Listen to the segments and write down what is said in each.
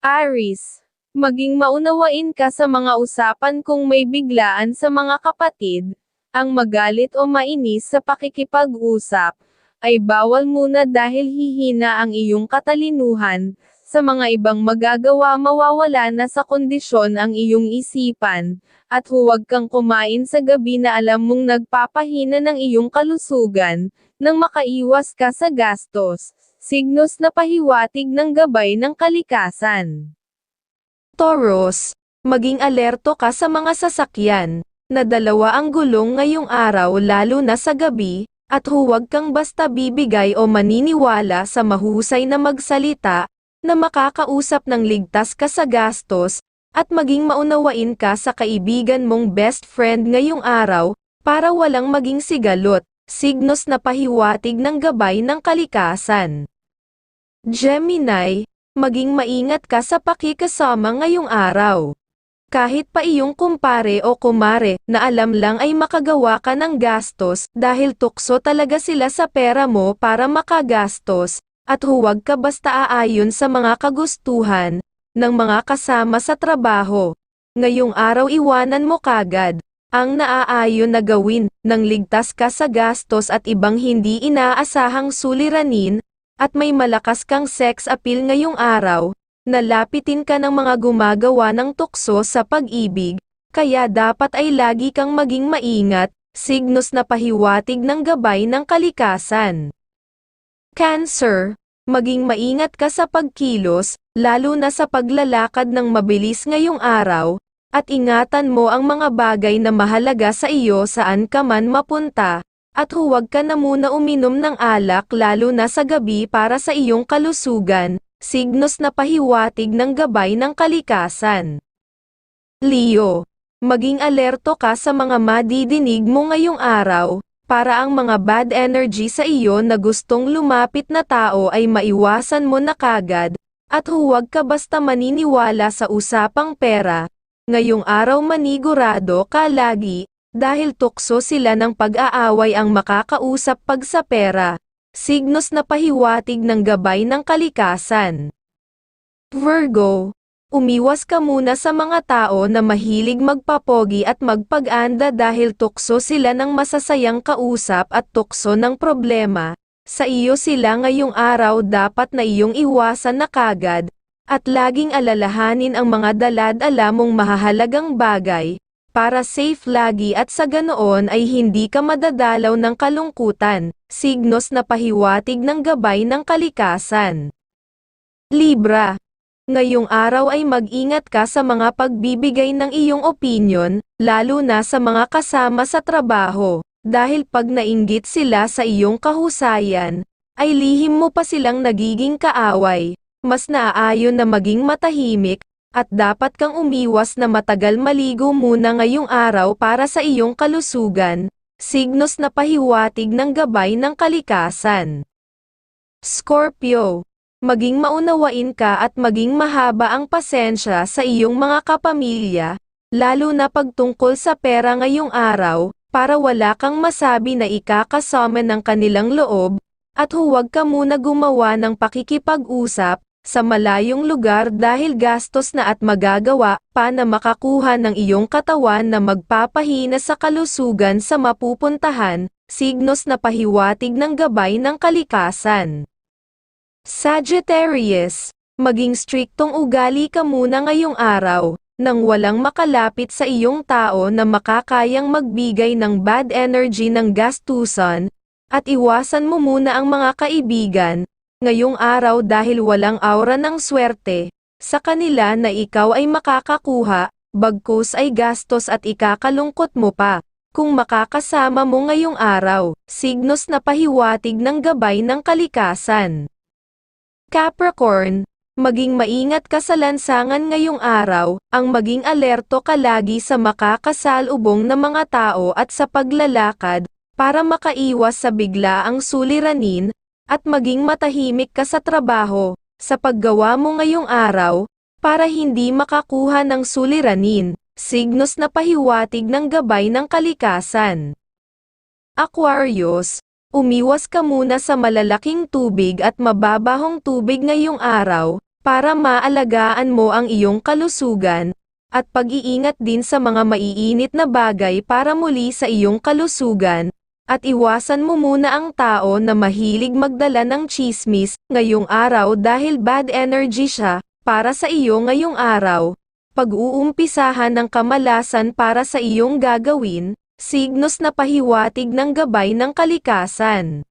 Aris, maging maunawain ka sa mga usapan kung may biglaan sa mga kapatid, ang magalit o mainis sa pakikipag-usap, ay bawal muna dahil hihina ang iyong katalinuhan, sa mga ibang magagawa mawawala na sa kondisyon ang iyong isipan, at huwag kang kumain sa gabi na alam mong nagpapahina ng iyong kalusugan, nang makaiwas ka sa gastos, signos na pahiwatig ng gabay ng kalikasan. Taurus, maging alerto ka sa mga sasakyan, na dalawa ang gulong ngayong araw lalo na sa gabi, at huwag kang basta bibigay o maniniwala sa mahusay na magsalita, na makakausap ng ligtas ka sa gastos, at maging maunawain ka sa kaibigan mong best friend ngayong araw, para walang maging sigalot, signos na pahiwatig ng gabay ng kalikasan. Gemini, maging maingat ka sa pakikasama ngayong araw. Kahit pa iyong kumpare o kumare na alam lang ay makagawa ka ng gastos dahil tukso talaga sila sa pera mo para makagastos, at huwag ka basta aayon sa mga kagustuhan ng mga kasama sa trabaho. Ngayong araw iwanan mo kagad ang naaayon na gawin nang ligtas ka sa gastos at ibang hindi inaasahang suliranin, at may malakas kang sex appeal ngayong araw, nalapitin ka ng mga gumagawa ng tukso sa pag-ibig, kaya dapat ay lagi kang maging maingat, signos na pahiwatig ng gabay ng kalikasan. Cancer, maging maingat ka sa pagkilos, lalo na sa paglalakad ng mabilis ngayong araw, at ingatan mo ang mga bagay na mahalaga sa iyo saan ka man mapunta, at huwag ka na muna uminom ng alak lalo na sa gabi para sa iyong kalusugan, signos na pahiwatig ng gabay ng kalikasan. Leo, maging alerto ka sa mga madidinig mo ngayong araw, para ang mga bad energy sa iyo na gustong lumapit na tao ay maiwasan mo na kagad, at huwag ka basta maniniwala sa usapang pera. Ngayong araw manigurado ka lagi, dahil tukso sila ng pag-aaway ang makakausap pag sa pera. Signos na pahiwatig ng gabay ng kalikasan. Virgo, umiwas ka muna sa mga tao na mahilig magpapogi at magpag-anda dahil tukso sila ng masasayang kausap at tukso ng problema. Sa iyo sila ngayong araw dapat na iyong iwasan na kagad, at laging alalahanin ang mga daladala mong mahahalagang bagay, para safe lagi at sa ganoon ay hindi ka madadalaw ng kalungkutan, signos na pahiwatig ng gabay ng kalikasan. Libra, ngayong araw ay mag-ingat ka sa mga pagbibigay ng iyong opinion, lalo na sa mga kasama sa trabaho, dahil pag nainggit sila sa iyong kahusayan, ay lihim mo pa silang nagiging kaaway, mas naaayon na maging matahimik, at dapat kang umiwas na matagal maligo muna ngayong araw para sa iyong kalusugan, signos na pahiwatig ng gabay ng kalikasan. Scorpio, maging maunawain ka at maging mahaba ang pasensya sa iyong mga kapamilya, lalo na pagtungkol sa pera ngayong araw, para wala kang masabi na ikakasama ng kanilang loob, at huwag ka muna gumawa ng pakikipag-usap, sa malayong lugar dahil gastos na at magagawa pa na makakuha ng iyong katawan na magpapahina sa kalusugan sa mapupuntahan, signos na pahiwatig ng gabay ng kalikasan. Sagittarius, maging striktong ugali ka muna ngayong araw, nang walang makalapit sa iyong tao na makakayang magbigay ng bad energy ng gastusan, at iwasan mo muna ang mga kaibigan, ngayong araw dahil walang aura ng swerte, sa kanila na ikaw ay makakakuha, bagkus ay gastos at ikakalungkot mo pa. Kung makakasama mo ngayong araw, signos na pahiwatig ng gabay ng kalikasan. Capricorn, maging maingat ka sa lansangan ngayong araw, ang maging alerto ka lagi sa makakasalubong na mga tao at sa paglalakad, para makaiwas sa biglaang suliranin, at maging matahimik ka sa trabaho, sa paggawa mo ngayong araw, para hindi makakuha ng suliranin, signos na pahiwatig ng gabay ng kalikasan. Aquarius, umiwas ka muna sa malalaking tubig at mababahong tubig ngayong araw, para maalagaan mo ang iyong kalusugan, at pag-iingat din sa mga maiinit na bagay para muli sa iyong kalusugan, at iwasan mo muna ang tao na mahilig magdala ng chismis ngayong araw dahil bad energy siya para sa iyo ngayong araw. Pag-uumpisahan ng kamalasan para sa iyong gagawin, signos na pahiwatig ng gabay ng kalikasan.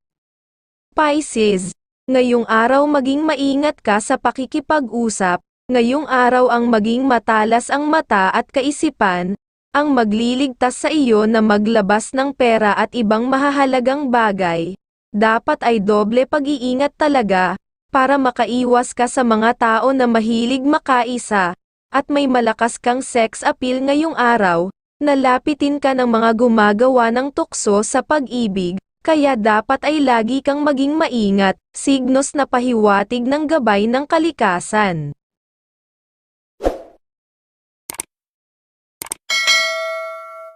Pisces, ngayong araw maging maingat ka sa pakikipag-usap, ngayong araw ang maging matalas ang mata at kaisipan, ang magliligtas sa iyo na maglabas ng pera at ibang mahahalagang bagay. Dapat ay doble pag-iingat talaga, para makaiwas ka sa mga tao na mahilig makaisa, at may malakas kang sex appeal ngayong araw, nalapitin ka ng mga gumagawa ng tukso sa pag-ibig, kaya dapat ay lagi kang maging maingat, signos na pahiwatig ng gabay ng kalikasan.